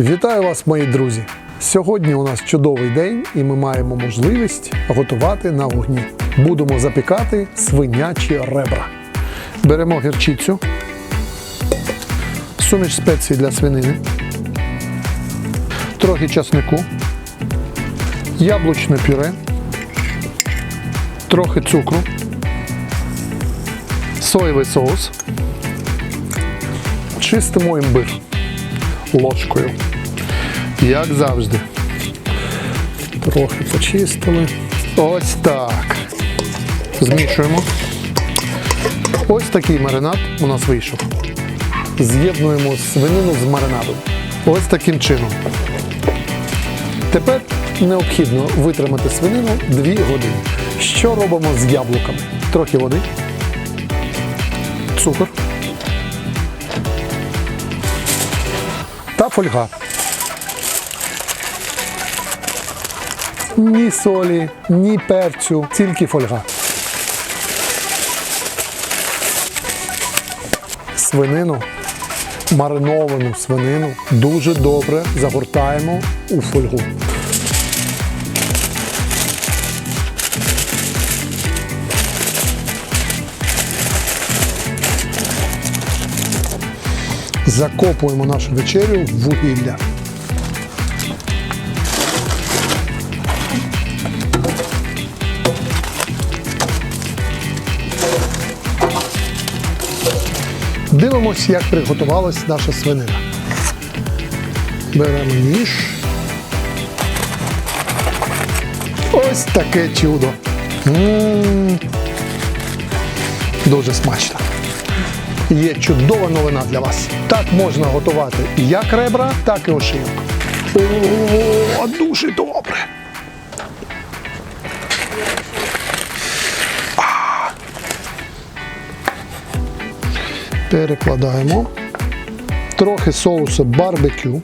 Вітаю вас, мої друзі! Сьогодні у нас чудовий день, і ми маємо можливість готувати на вогні. Будемо запікати свинячі ребра. Беремо гірчицю, суміш спецій для свинини, трохи часнику, яблучне пюре, трохи цукру, соєвий соус, чистимо імбир ложкою. Як завжди. Трохи почистили. Ось так. Змішуємо. Ось такий маринад у нас вийшов. З'єднуємо свинину з маринадом. Ось таким чином. Тепер необхідно витримати свинину 2 години. Що робимо з яблуками? Трохи води, цукор та фольга. Ні солі, ні перцю, тільки фольга. Свинину, мариновану свинину дуже добре загортаємо у фольгу. Закопуємо нашу вечерю в вугілля. Дивимось, як приготувалась наша свинина. Беремо ніж. Ось таке чудо. М. Дуже смачно. Є чудова новина для вас. Так можна готувати як ребра, так і ошийок. О, дуже добре. Перекладаємо. Трохи соусу барбекю.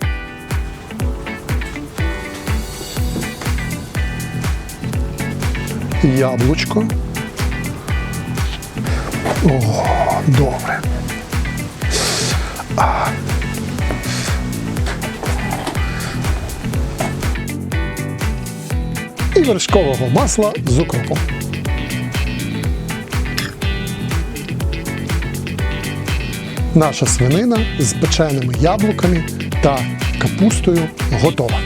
Яблучко. О, добре. І вершкового масла з укропом. Наша свинина з печеними яблуками та капустою готова.